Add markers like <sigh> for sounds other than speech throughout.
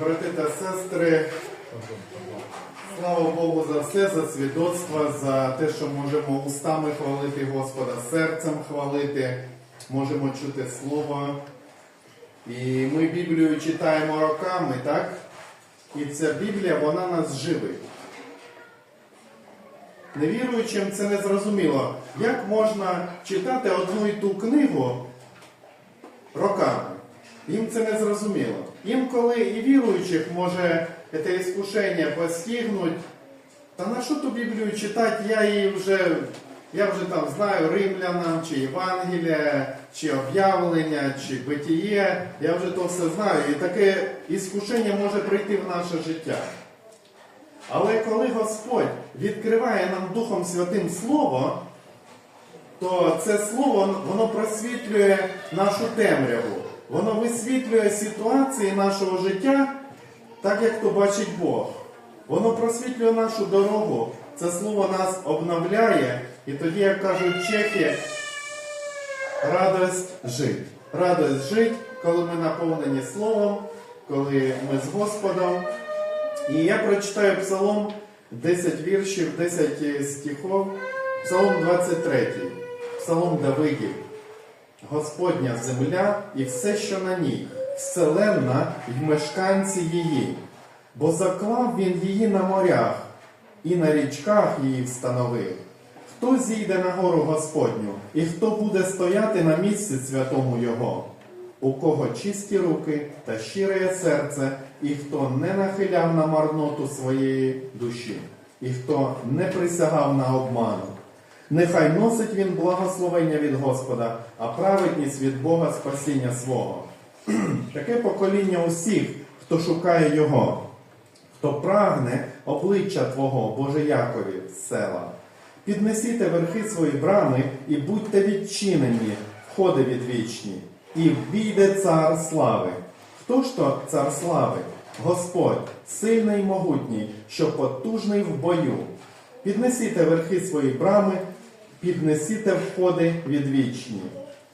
брати та сестри, слава Богу за все, за свідоцтва, за те, що можемо устами хвалити Господа, серцем хвалити, можемо чути Слово. І ми Біблію читаємо роками, так? І ця Біблія, вона нас живить. Невіруючим це не зрозуміло. Як можна читати одну і ту книгу роками? Їм це не зрозуміло. Інколи і віруючих може це іскушення постигнуть. Та на що ту Біблію читати? Я її вже, я вже там знаю римлянам, чи Євангелія, чи об'явлення, чи битіє. Я вже то все знаю. І таке іскушення може прийти в наше життя. Але коли Господь відкриває нам Духом Святим Слово, то це слово воно просвітлює нашу темряву. Воно висвітлює ситуації нашого життя, так як то бачить Бог. Воно просвітлює нашу дорогу. Це слово нас обновляє, і тоді, як кажуть чехи, радость жить. Радость жить, коли ми наповнені Словом, коли ми з Господом. І я прочитаю Псалом 10 віршів, 10 стихов, Псалом 23, Псалом Давидів. Господня земля і все, що на ній, вселенна й мешканці її, бо заклав він її на морях, і на річках її встановив. Хто зійде на гору Господню, і хто буде стояти на місці святому Його? У кого чисті руки та щире серце, і хто не нахиляв на марноту своєї душі, і хто не присягав на обману. Нехай носить він благословення від Господа, а праведність від Бога спасіння свого. <clears throat> Таке покоління усіх, хто шукає Його, хто прагне обличчя Твого, Боже Якові, села. Піднесіте верхи свої брами і будьте відчинені, входи відвічні, і війде цар слави. Хто ж то цар слави? Господь, сильний й могутній, що потужний в бою. Піднесіте верхи свої брами, піднесіте входи відвічні,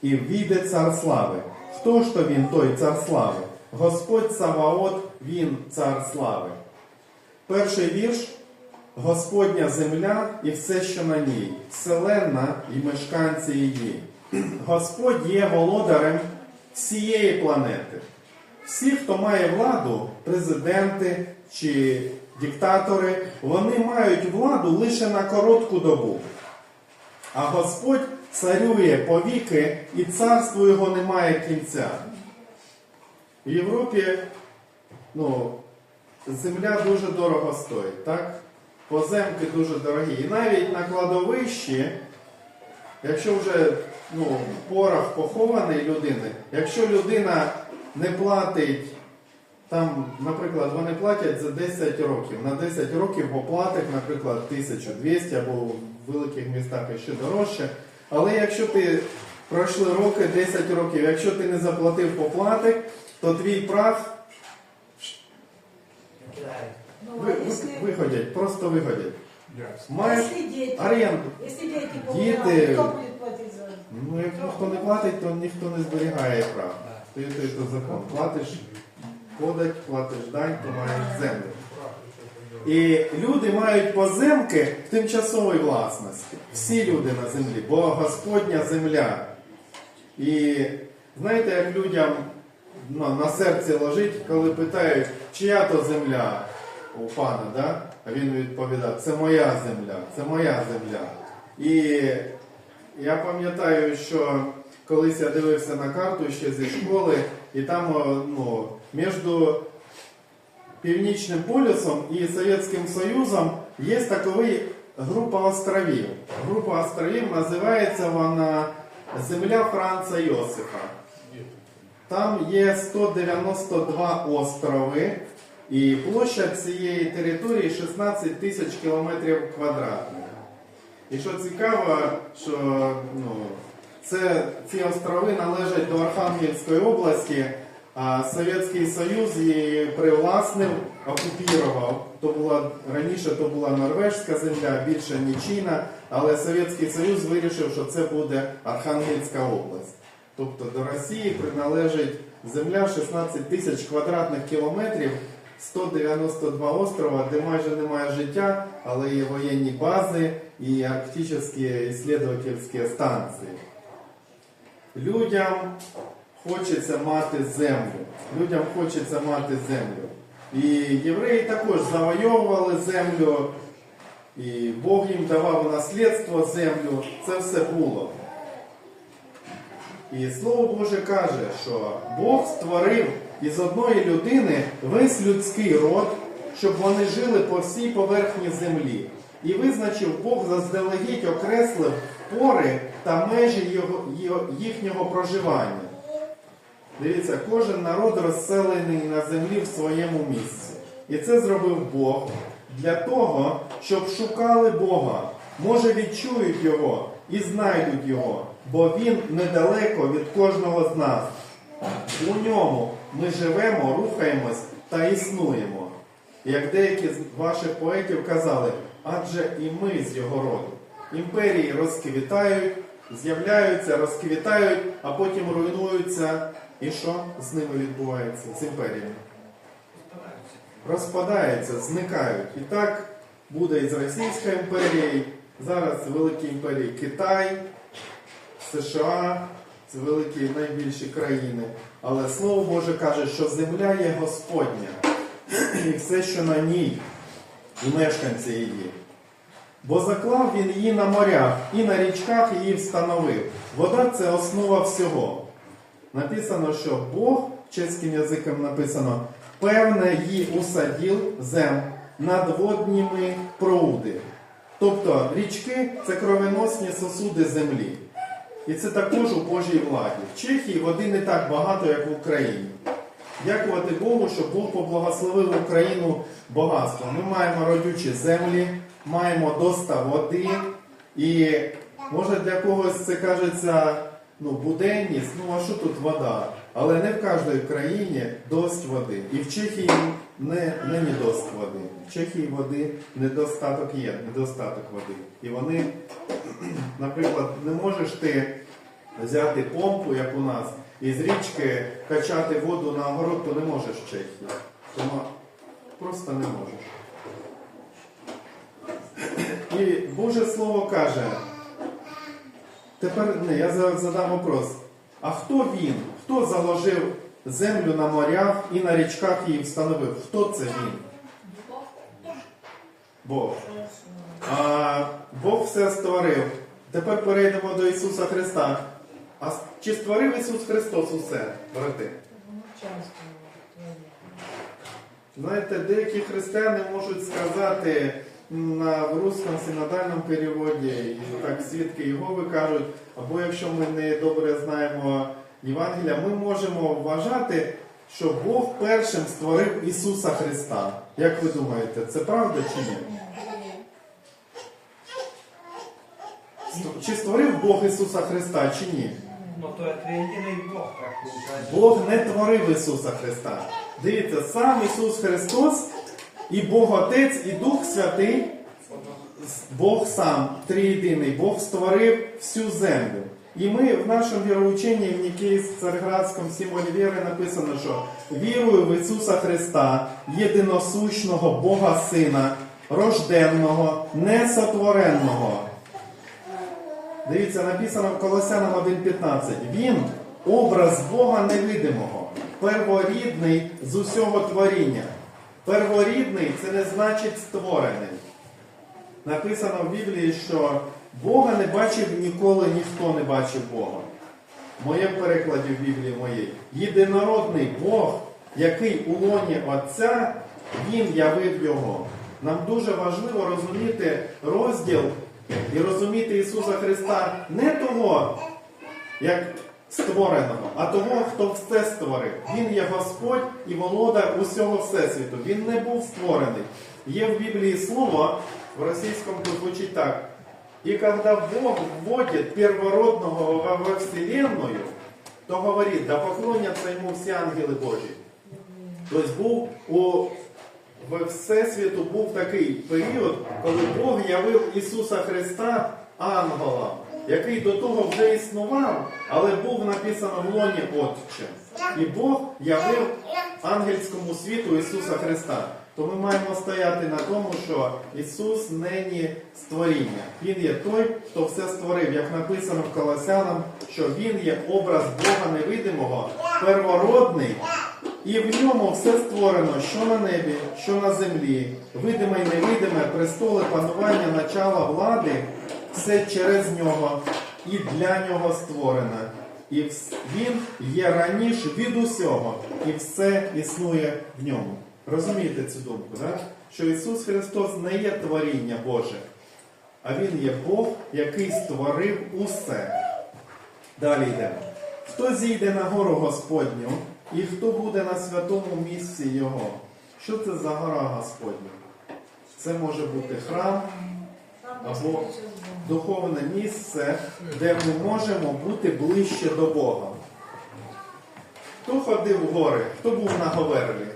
і війде цар слави. Хто ж то він, той цар слави? Господь Саваот, він цар слави. Перший вірш Господня земля і все, що на ній, вселенна і мешканці її. Господь є володарем всієї планети. Всі, хто має владу, президенти чи диктатори, вони мають владу лише на коротку добу. А Господь царює повіки, і царство його немає кінця. В Європі ну, земля дуже дорого стоїть, так? Поземки дуже дорогі. І навіть на кладовищі, якщо вже ну, порох похований людини, якщо людина не платить, там, наприклад, вони платять за 10 років. На 10 років поплатить, наприклад, 1200 або в великих містах ще дорожче. Але якщо ти пройшли роки, 10 років, якщо ти не заплатив поплатик, то твій прах Ну, ви, ви- виходять, просто виходять. Маєш оренду. за Ну, як ніхто не платить, то ніхто не зберігає прав. Є той, то закон. Платиш подать, платиш дань, то маєш землю. І люди мають поземки в тимчасовій власності. Всі люди на землі, бо Господня земля. І знаєте, як людям ну, на серці лежить, коли питають, чия то земля у пана, да? а він відповідає, це моя земля, це моя земля. І я пам'ятаю, що колись я дивився на карту ще зі школи, і там ну, між Північним полюсом і Совєтським Союзом є таковий група островів. Група островів називається вона Земля Франца Йосифа. Там є 192 острови, і площа цієї території 16 тисяч кілометрів квадратних. І що цікаво, що ну, це, ці острови належать до Архангельської області, Совєтський Союз її привласнив, окупірував. То була, раніше то була норвежська земля, більше нічийна, але Совєтський Союз вирішив, що це буде Архангельська область. Тобто до Росії приналежить земля 16 тисяч квадратних кілометрів, 192 острова, де майже немає життя, але є воєнні бази і арктичні ісследовательські станції. Людям хочеться мати землю. Людям хочеться мати землю. І євреї також завойовували землю, і Бог їм давав наслідство землю. Це все було. І Слово Боже каже, що Бог створив із одної людини весь людський род, щоб вони жили по всій поверхні землі. І визначив Бог заздалегідь окреслив пори та межі його, їхнього проживання. Дивіться, кожен народ розселений на землі в своєму місці. І це зробив Бог для того, щоб шукали Бога. Може відчують Його і знайдуть Його, бо Він недалеко від кожного з нас. У ньому ми живемо, рухаємось та існуємо. Як деякі з ваших поетів казали, адже і ми з його роду. Імперії розквітають, з'являються, розквітають, а потім руйнуються. І що з ними відбувається? З імперіями? Розпадаються, зникають. І так буде і з Російською імперією, зараз великі імперії Китай, США, це великі найбільші країни. Але Слово Боже каже, що земля є Господня, і все, що на ній, і мешканці її. Бо заклав він її на морях і на річках її встановив. Вода це основа всього. Написано, що Бог, чеським язиком написано, певне її усаділ зем над пруди. Тобто річки це кровеносні сосуди землі. І це також у Божій владі. В Чехії води не так багато, як в Україні. Дякувати Богу, що Бог поблагословив Україну багатством. Ми маємо родючі землі, маємо доста води. І може для когось це кажеться ну, буденність, ну а що тут вода? Але не в кожній країні дость води. І в Чехії не, не недост води. В Чехії води недостаток є, недостаток води. І вони, <clears throat> наприклад, не можеш ти взяти помпу, як у нас, і з річки качати воду на огород, то не можеш в Чехії. Тому просто не можеш. І Боже Слово каже, тепер не, я задам вопрос. А хто він? Хто заложив землю на морях і на річках її встановив? Хто це він? Бог. А Бог все створив. Тепер перейдемо до Ісуса Христа. А чи створив Ісус Христос усе, брати? Знаєте, деякі християни можуть сказати на в русском синодальному переводі, так свідки Єгови кажуть, або якщо ми не добре знаємо Євангелія, ми можемо вважати, що Бог першим створив Ісуса Христа. Як ви думаєте, це правда чи ні? Чи створив Бог Ісуса Христа чи ні? Ну то Бог, так. Бог не творив Ісуса Христа. Дивіться, сам Ісус Христос і Бог Отець, і Дух Святий, Бог сам, триєдиний, Бог створив всю землю. І ми в нашому віроученні в Нікейському Царградському символі віри написано, що вірую в Ісуса Христа, єдиносущного Бога Сина, рожденного, несотвореного. Дивіться, написано в Колосянам 1.15. Він образ Бога невидимого, перворідний з усього творіння. Перворідний це не значить створений. Написано в Біблії, що Бога не бачив ніколи, ніхто не бачив Бога. В моєму перекладі в Біблії моїй. Єдинородний Бог, який у лоні Отця, Він явив Його. Нам дуже важливо розуміти розділ і розуміти Ісуса Христа не того, як створеного, а того, хто все створив. Він є Господь і володар усього Всесвіту. Він не був створений. Є в Біблії слово, в російському звучить так. И когда Бог вводит первородного во, Вселенную, то говорит, да поклонятся ему все ангели Божі. Тобто був у в Всесвіту був такий період, коли Бог явив Ісуса Христа ангелам. Який до того вже існував, але був написано в лоні Отче. І Бог явив ангельському світу Ісуса Христа. То ми маємо стояти на тому, що Ісус нині створіння. Він є той, хто все створив, як написано в Колосянам, що Він є образ Бога невидимого, первородний, і в ньому все створено, що на небі, що на землі, видиме й невидиме, престоли панування, начала влади, все через нього і для нього створено. І він є раніше від усього, і все існує в ньому. Розумієте цю думку, так? що Ісус Христос не є творіння Боже, а Він є Бог, який створив усе. Далі йдемо. Хто зійде на гору Господню, і хто буде на святому місці Його? Що це за гора Господня? Це може бути храм, Або-. Духовне місце, де ми можемо бути ближче до Бога. Хто ходив в гори? Хто був на Говерлі?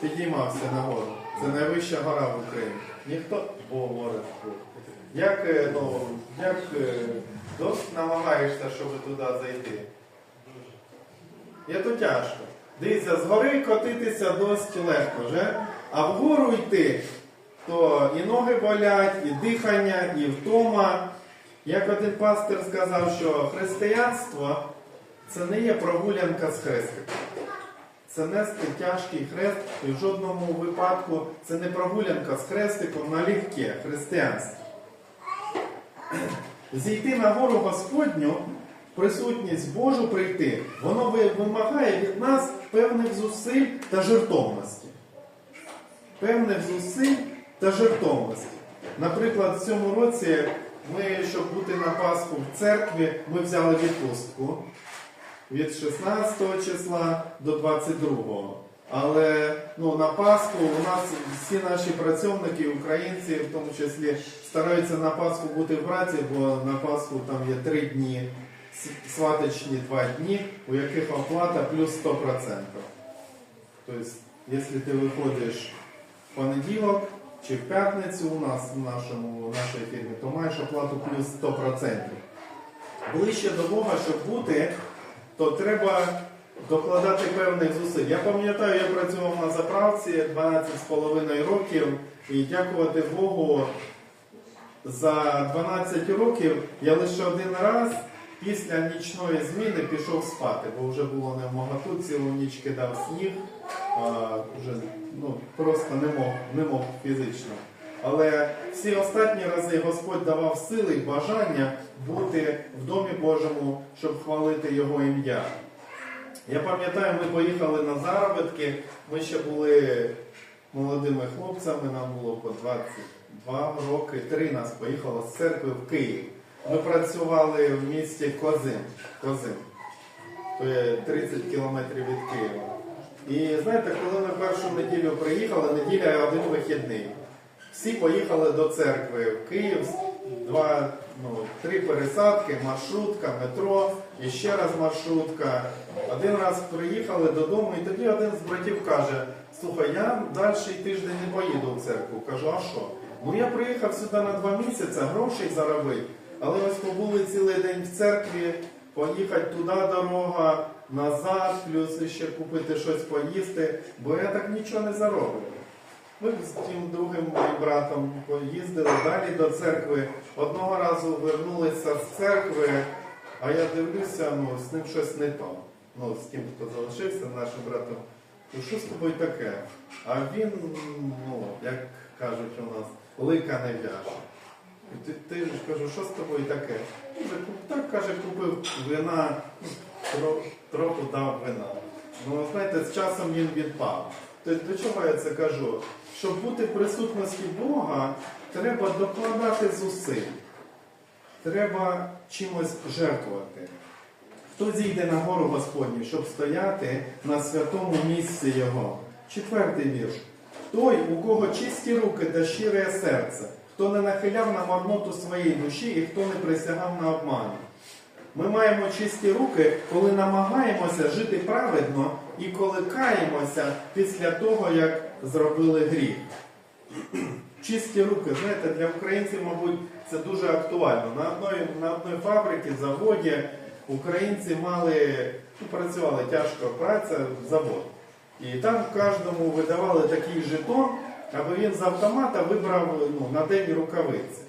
Підіймався на гору. Це найвища гора в Україні. Ніхто гори. фу. Як, е, ну, як е, досить намагаєшся, щоб туди зайти? Є то тяжко. Дивіться, з гори котитися досить легко, вже? а вгору йти, то і ноги болять, і дихання, і втома. Як один пастир сказав, що християнство це не є прогулянка з хрестиком. Це нести тяжкий хрест, і в жодному випадку це не прогулянка з хрестиком налегке християнство. <clears throat> Зійти на гору Господню, присутність Божу прийти, воно вимагає від нас певних зусиль та жертовності. Певних зусиль та жертовності. Наприклад, в цьому році ми, щоб бути на Пасху в церкві, ми взяли відпустку від 16 числа до 22. Але ну, на Пасху у нас всі наші працівники, українці, в тому числі, стараються на Пасху бути в праці, бо на Пасху там є три дні, сваточні два дні, у яких оплата плюс 100%. Тобто, якщо ти виходиш в понеділок чи в п'ятницю у нас в нашому, нашій фірмі, то маєш оплату плюс 100%. Ближче до Бога, щоб бути, то треба докладати певних зусиль. Я пам'ятаю, я працював на заправці 12,5 років і дякувати Богу за 12 років я лише один раз після нічної зміни пішов спати, бо вже було не в моготу, цілу ніч кидав сніг, а, вже ну, просто не мог, не мог фізично. Але всі останні рази Господь давав сили і бажання бути в домі Божому, щоб хвалити Його ім'я. Я пам'ятаю, ми поїхали на заробітки, ми ще були молодими хлопцями, нам було по 22 роки, три нас поїхало з церкви в Київ. Ми працювали в місті Козин. Козин. То є 30 кілометрів від Києва. І знаєте, коли ми першу неділю приїхали, неділя один вихідний. Всі поїхали до церкви в Київ, два, ну, три пересадки, маршрутка, метро, і ще раз маршрутка. Один раз приїхали додому, і тоді один з братів каже: слухай, я далі тиждень не поїду в церкву. Кажу, а що? Ну я приїхав сюди на два місяці, грошей заробити, але ось побули цілий день в церкві, поїхати туди дорога, назад, плюс ще купити щось поїсти, бо я так нічого не зароблю. Ми з тим другим моїм братом поїздили далі до церкви. Одного разу вернулися з церкви, а я дивлюся, ну, з ним щось не то. Ну, з тим, хто залишився, нашим братом. Ну, що з тобою таке? А він, ну, як кажуть у нас, лика не в'яже. Ти, ти ж кажу, що з тобою таке? Так, каже, купив вина, ну, тро- трохи дав вина. Ну, знаєте, з часом він відпав. Тобто, до чого я це кажу? Щоб бути в присутності Бога, треба докладати зусиль. Треба чимось жертвувати. Хто зійде на гору Господню, щоб стояти на святому місці Його? Четвертий вірш. Той, у кого чисті руки та щире серце, хто не нахиляв на марноту своєї душі і хто не присягав на обман. Ми маємо чисті руки, коли намагаємося жити праведно і коли каємося після того, як зробили гріх. <clears throat> Чисті руки, знаєте, для українців, мабуть, це дуже актуально. На одній, на одній фабриці, заводі українці мали, ну, працювали тяжко праця, завод. І там кожному видавали такий жетон, аби він з автомата вибрав ну, на день рукавиці.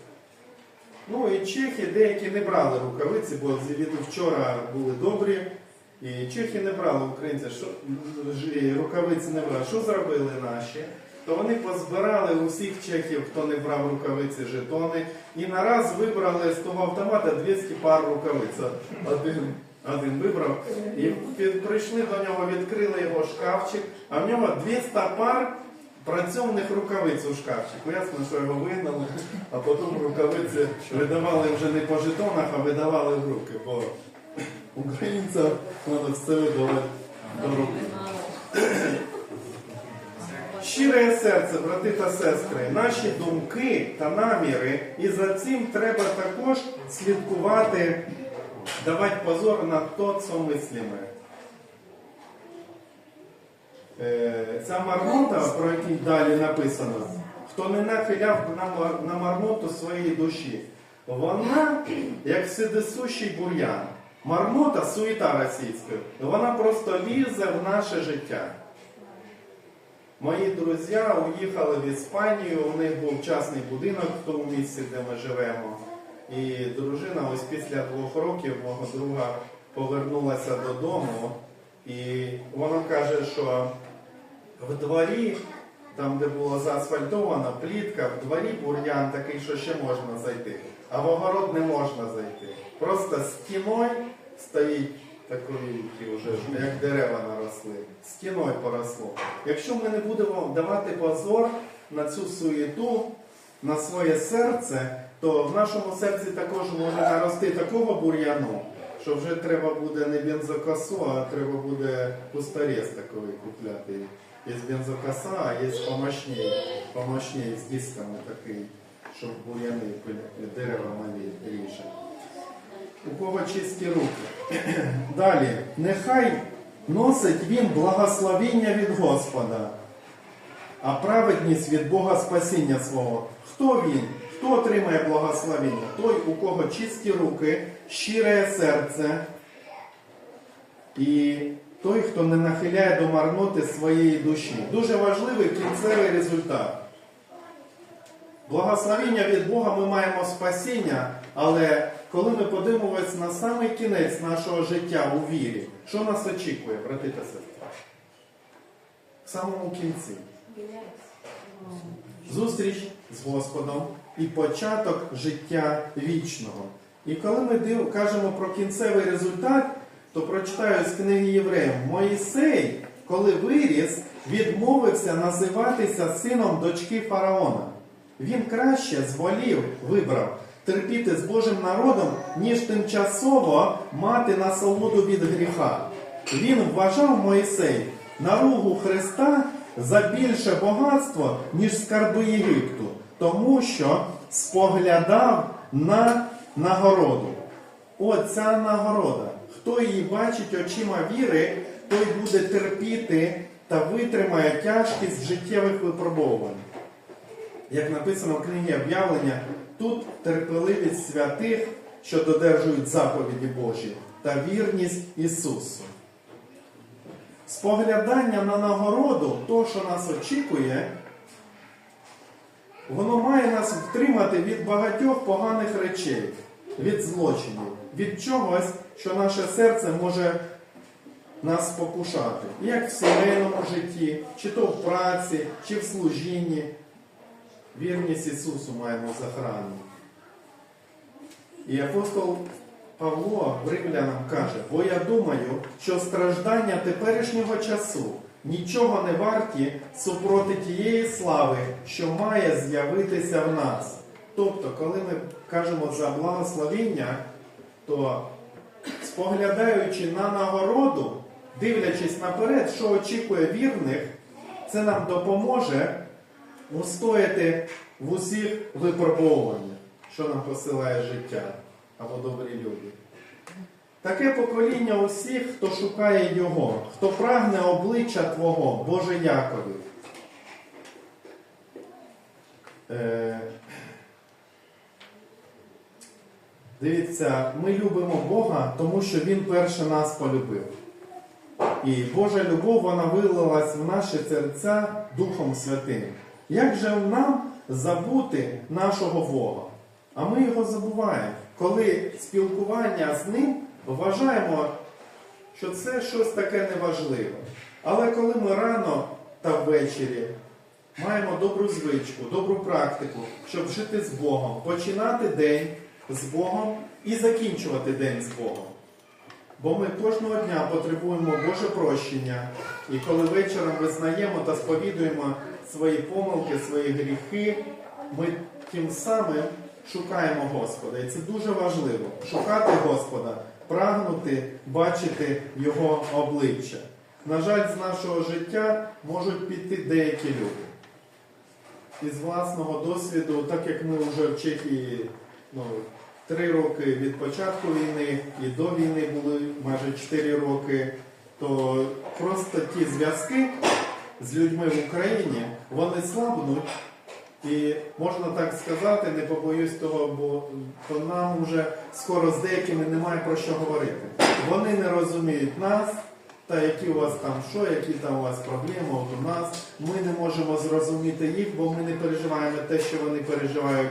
Ну і чехи деякі не брали рукавиці, бо вчора були добрі. І чехи не брали українці, що рукавиці не брали. Що зробили наші? То вони позбирали усіх чехів, хто не брав рукавиці, жетони, і нараз вибрали з того автомата 200 пар рукавиць. Один, один вибрав. І прийшли до нього, відкрили його шкафчик, а в нього 200 пар працьовних рукавиць у шкафчику. Ясно, що його вигнали, а потім рукавиці видавали вже не по жетонах, а видавали в руки. Бо українцям треба все видавати до руки. Щире серце, брати та сестри, наші думки та наміри, і за цим треба також слідкувати, давати позор на то, що мислимо. Е, Ця марнота, про якій далі написано, хто не нахиляв на, мар- на марноту своєї душі, вона як вседисущий бур'ян. Марнота суєта російська, вона просто лізе в наше життя. Мої друзі уїхали в Іспанію, у них був частний будинок в тому місці, де ми живемо. І дружина ось після двох років мого друга повернулася додому, і вона каже, що в дворі, там, де було заасфальтовано, плітка, в дворі бур'ян такий, що ще можна зайти, а в огород не можна зайти. Просто стіною стоїть такий, вже, як дерева наросли, стіною поросло. Якщо ми не будемо давати позор на цю суєту, на своє серце, то в нашому серці також може нарости такого бур'яну, що вже треба буде не бензокосу, а треба буде кустарез такий купляти. Є бензокоса, а є помощней, помощней з дисками такий, щоб бур'яни пиль- дерева малі ріже. У кого чисті руки. <coughs> Далі, нехай носить він благословіння від Господа, а праведність від Бога спасіння свого. Хто він? Хто отримає благословіння? Той, у кого чисті руки, щире серце, і той, хто не нахиляє до марноти своєї душі. Дуже важливий кінцевий результат. Благословіння від Бога ми маємо спасіння, але коли ми подивимося на самий кінець нашого життя у вірі, що нас очікує, брати та сестри? В самому кінці. Зустріч з Господом і початок життя вічного. І коли ми кажемо про кінцевий результат, то прочитаю з книги Євреїв, Моїсей, коли виріс, відмовився називатися сином дочки фараона. Він краще зволів, вибрав терпіти з Божим народом, ніж тимчасово мати насолоду від гріха. Він вважав Моїсей наругу Христа за більше багатство, ніж скарби Єгипту, тому що споглядав на нагороду. Оця нагорода. Хто її бачить очима віри, той буде терпіти та витримає тяжкість життєвих випробовувань. Як написано в книгі об'явлення, тут терпеливість святих, що додержують заповіді Божі, та вірність Ісусу. Споглядання на нагороду, то, що нас очікує, воно має нас втримати від багатьох поганих речей, від злочинів, від чогось, що наше серце може нас спокушати. Як в сімейному житті, чи то в праці, чи в служінні. Вірність Ісусу маємо захрану. І апостол Павло римлянам каже, бо я думаю, що страждання теперішнього часу нічого не варті супроти тієї слави, що має з'явитися в нас. Тобто, коли ми кажемо за благословіння, то споглядаючи на нагороду, дивлячись наперед, що очікує вірних, це нам допоможе устояти в усіх випробовуваннях, що нам посилає життя або добрі люди. Таке покоління усіх, хто шукає Його, хто прагне обличчя Твого, Боже Якові. Е, Дивіться, ми любимо Бога, тому що Він перше нас полюбив. І Божа любов вона вилилась в наші серця Духом Святим. Як же нам забути нашого Бога? А ми його забуваємо, коли спілкування з ним вважаємо, що це щось таке неважливе. Але коли ми рано та ввечері маємо добру звичку, добру практику, щоб жити з Богом, починати день з Богом і закінчувати день з Богом. Бо ми кожного дня потребуємо Боже прощення, і коли вечором визнаємо та сповідуємо свої помилки, свої гріхи, ми тим самим шукаємо Господа. І це дуже важливо шукати Господа, прагнути бачити Його обличчя. На жаль, з нашого життя можуть піти деякі люди. Із власного досвіду, так як ми вже в Чехії ну, три роки від початку війни і до війни були майже 4 роки, то просто ті зв'язки з людьми в Україні вони слабнуть. І можна так сказати, не побоюсь того, бо то нам вже скоро з деякими немає про що говорити. Вони не розуміють нас, та які у вас там що, які там у вас проблеми, от у нас. Ми не можемо зрозуміти їх, бо ми не переживаємо те, що вони переживають.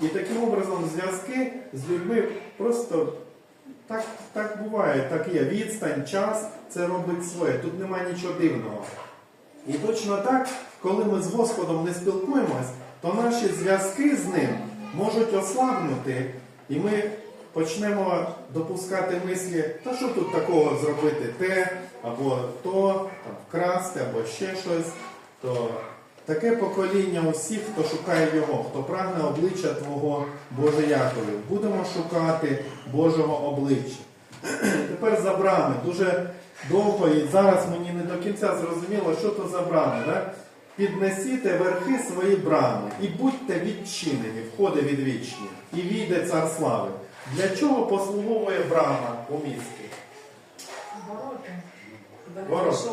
І таким образом зв'язки з людьми просто так, так буває, так є. Відстань, час це робить своє. Тут немає нічого дивного. І точно так, коли ми з Господом не спілкуємось, то наші зв'язки з ним можуть ослабнути, і ми почнемо допускати мислі, та що тут такого зробити те, або то, там, вкрасти, або ще щось. То таке покоління усіх, хто шукає його, хто прагне обличчя Твого Боже Якові. Будемо шукати Божого обличчя. <clears throat> Тепер за брами. Дуже довго і зараз мені не до кінця зрозуміло, що то за брами. Да? Піднесіте верхи свої брами і будьте відчинені, входи відвічні, і війде цар слави. Для чого послуговує брама у місті? Ворота. Ворота.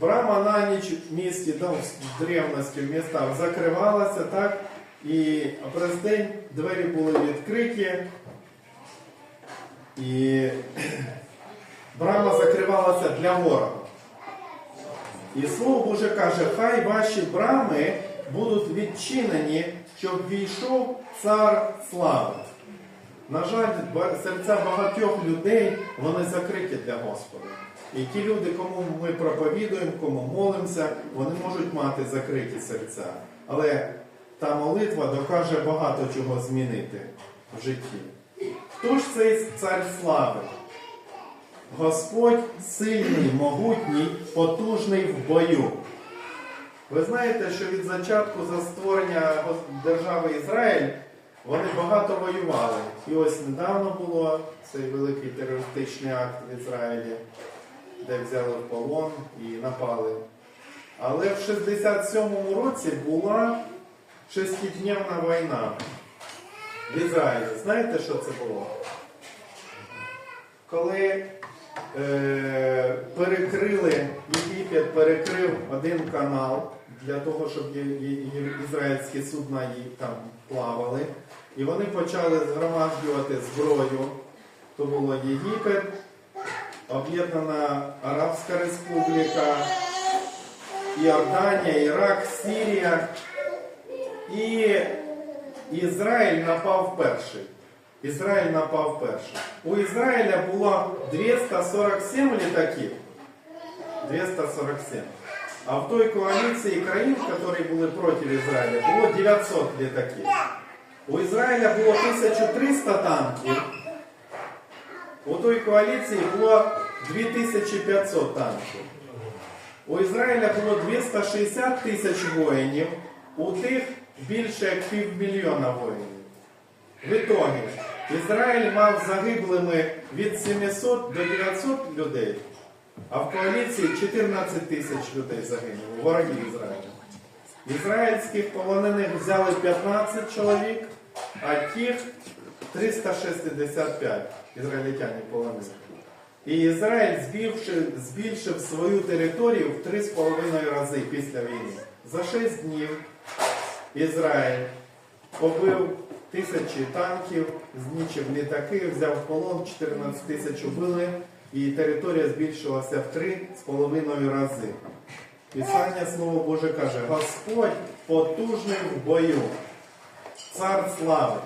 Брама на ніч в місті, да, в древності, в містах закривалася, так? І през день двері були відкриті. І <clears throat> брама закривалася для ворога. І слово Боже каже, хай ваші брами будуть відчинені, щоб війшов цар слави. На жаль, серця багатьох людей вони закриті для Господа. І ті люди, кому ми проповідуємо, кому молимося, вони можуть мати закриті серця. Але та молитва докаже багато чого змінити в житті. Хто ж цей цар слави? Господь сильний, могутній, потужний в бою. Ви знаєте, що від зачатку за створення держави Ізраїль вони багато воювали. І ось недавно було цей великий терористичний акт в Ізраїлі, де взяли в полон і напали. Але в 67-му році була шестидневна війна в Ізраїлі. Знаєте, що це було? Коли е, перекрили, Єгипет перекрив один канал для того, щоб ізраїльські судна там плавали. І вони почали згромаджувати зброю. То було Єгипет, Об'єднана Арабська Республіка, Іорданія, Ірак, Сирія. І Ізраїль напав перший. Ізраїль напав перший. У Ізраїля було 247 літаків. 247. А в той коаліції країн, які були проти Ізраїля, було 900 літаків. У Ізраїля було 1300 танків. У той коаліції було 2500 танків. У Ізраїля було 260 тисяч воїнів, у тих більше як півмільйона воїнів. В ітогі Ізраїль мав загиблими від 700 до 900 людей, а в коаліції 14 тисяч людей загинуло, ворогів Ізраїля. Ізраїльських полонених взяли 15 чоловік, а тих 365 ізраїльтян полонених. І Ізраїль збільшив, збільшив свою територію в 3,5 рази після війни. За 6 днів Ізраїль побив тисячі танків, знічив літаки, взяв в полон, 14 тисяч убили, і територія збільшилася в три з половиною рази. Писання Слово Боже каже, Господь потужний в бою, цар слави.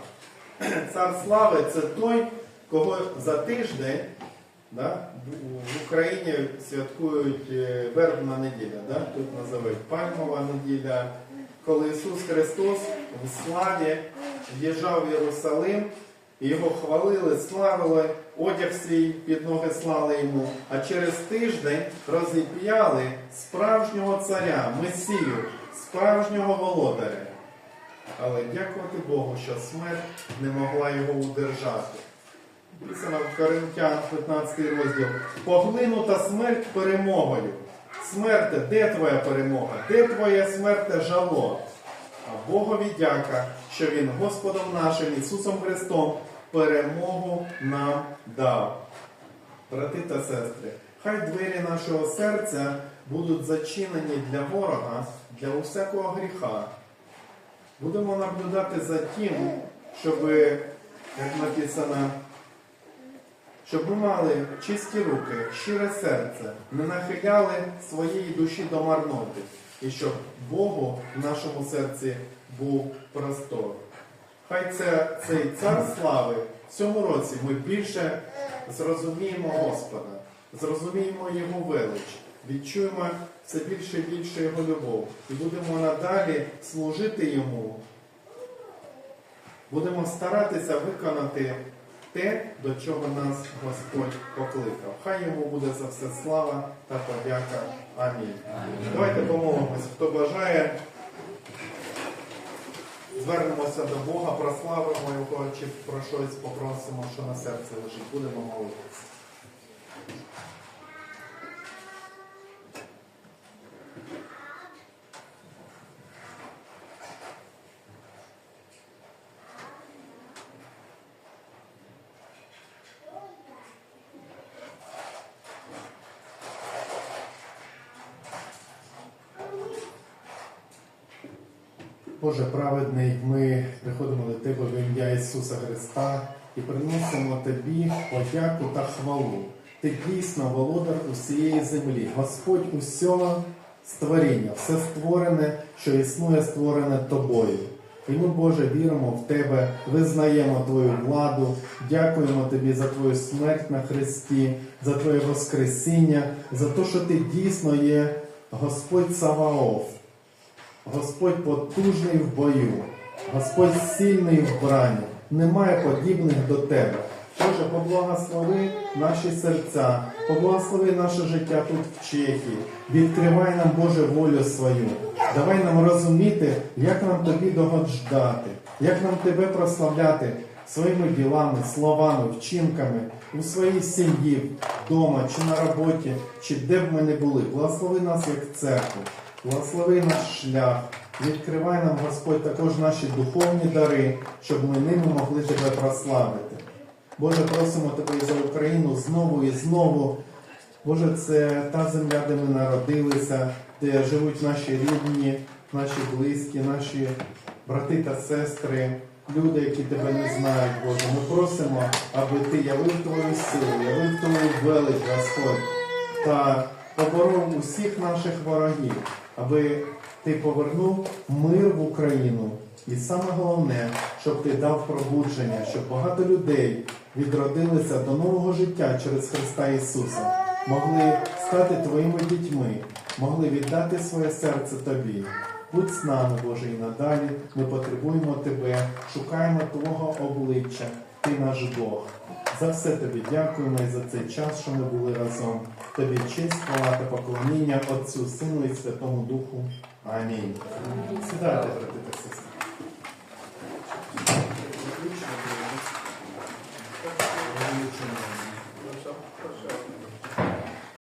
<clears throat> Цар слави це той, кого за тиждень да, в Україні святкують е, вербна неділя, да? тут називають Пальмова неділя, коли Ісус Христос в славі в'їжджав в Єрусалим, і його хвалили, славили, одяг свій під ноги слали йому, а через тиждень розіп'яли справжнього царя, Месію, справжнього володаря. Але дякувати Богу, що смерть не могла його удержати. Написано в Коринтян 15 розділ. Поглинута смерть перемогою. Смерте, де твоя перемога? Де твоє смерте жало? А Богові дяка, що Він Господом нашим Ісусом Христом перемогу нам дав. Брати та сестри, хай двері нашого серця будуть зачинені для ворога, для усякого гріха. Будемо наблюдати за тим, щоб, як написано, щоб ми мали чисті руки, щире серце, не нахиляли своєї душі до марноти, і щоб Богу в нашому серці був простор. Хай це, цей цар слави в цьому році ми більше зрозуміємо Господа, зрозуміємо Його велич, відчуємо все більше і більше Його любов і будемо надалі служити Йому. Будемо старатися виконати те, до чого нас Господь покликав. Хай йому буде за все слава та подяка. Амінь. Давайте помолимось. Хто бажає, звернемося до Бога, прославимо Його чи про щось попросимо, що на серці лежить. Будемо молитися. Боже праведний, ми приходимо до Тебе в ім'я Ісуса Христа і приносимо Тобі подяку та хвалу. Ти дійсно володар усієї землі, Господь усього створіння, все створене, що існує, створене Тобою. І ми, Боже, віримо в Тебе, визнаємо Твою владу, дякуємо Тобі за Твою смерть на Христі, за Твоє Воскресіння, за те, що Ти дійсно є Господь Саваоф. Господь потужний в бою, Господь сильний в брані, немає подібних до тебе. Боже, поблагослови наші серця, поблагослови наше життя тут в Чехії. Відкривай нам, Боже, волю свою. Давай нам розуміти, як нам тобі догодждати, як нам тебе прославляти своїми ділами, словами, вчинками у своїй сім'ї, вдома чи на роботі, чи де б ми не були. Благослови нас як церкву. Благослови наш шлях, відкривай нам, Господь, також наші духовні дари, щоб ми ними могли тебе прославити. Боже, просимо Тебе за Україну знову і знову. Боже, це та земля, де ми народилися, де живуть наші рідні, наші близькі, наші брати та сестри, люди, які тебе не знають, Боже. Ми просимо, аби Ти явив Твою силу, явив Твою велич, Господь, та поборов усіх наших ворогів, аби ти повернув мир в Україну. І саме головне, щоб ти дав пробудження, щоб багато людей відродилися до нового життя через Христа Ісуса, могли стати твоїми дітьми, могли віддати своє серце тобі. Будь з нами, Боже, і надалі. Ми потребуємо Тебе, шукаємо Твого обличчя, ти наш Бог. За все тобі дякуємо і за цей час, що ми були разом. Тобі честь, хвала та поклоніння Отцю, Сину і Святому Духу. Амінь. Сідайте, брати та сестри. Thank you.